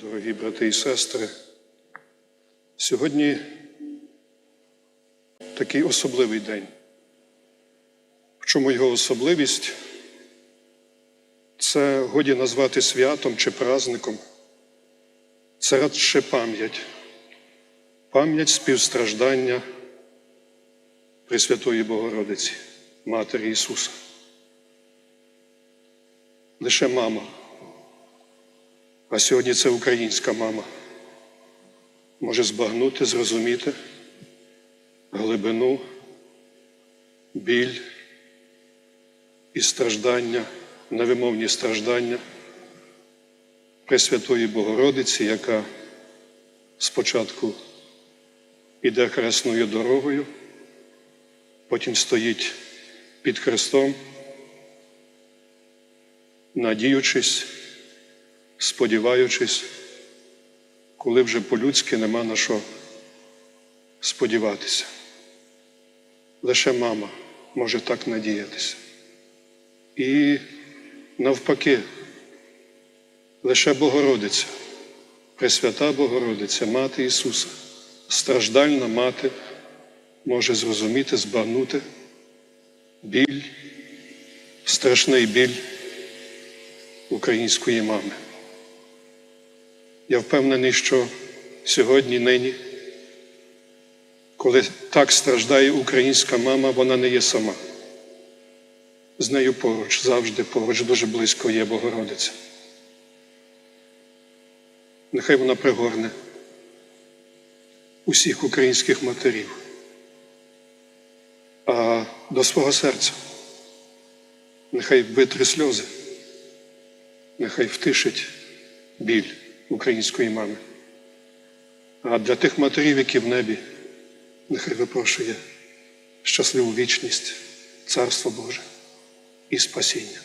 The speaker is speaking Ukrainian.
Дорогі брати і сестри, сьогодні такий особливий день. В чому його особливість? Це годі назвати святом чи праздником. Це радше пам'ять, пам'ять співстраждання Пресвятої Богородиці, Матері Ісуса. Лише мама. А сьогодні це українська мама. Може збагнути, зрозуміти глибину, біль і страждання, невимовні страждання Пресвятої Богородиці, яка спочатку іде хресною дорогою, потім стоїть під хрестом, надіючись сподіваючись, коли вже по-людськи нема на що сподіватися. Лише мама може так надіятися. І навпаки, лише Богородиця, Пресвята Богородиця, Мати Ісуса, страждальна мати може зрозуміти, збагнути біль, страшний біль української мами. Я впевнений, що сьогодні, нині, коли так страждає українська мама, вона не є сама. З нею поруч, завжди поруч, дуже близько є Богородиця. Нехай вона пригорне усіх українських матерів, а до свого серця нехай витри сльози, нехай втишить біль української мами. А для тих матерів, які в небі, нехай випрошує щасливу вічність, Царство Боже і спасіння.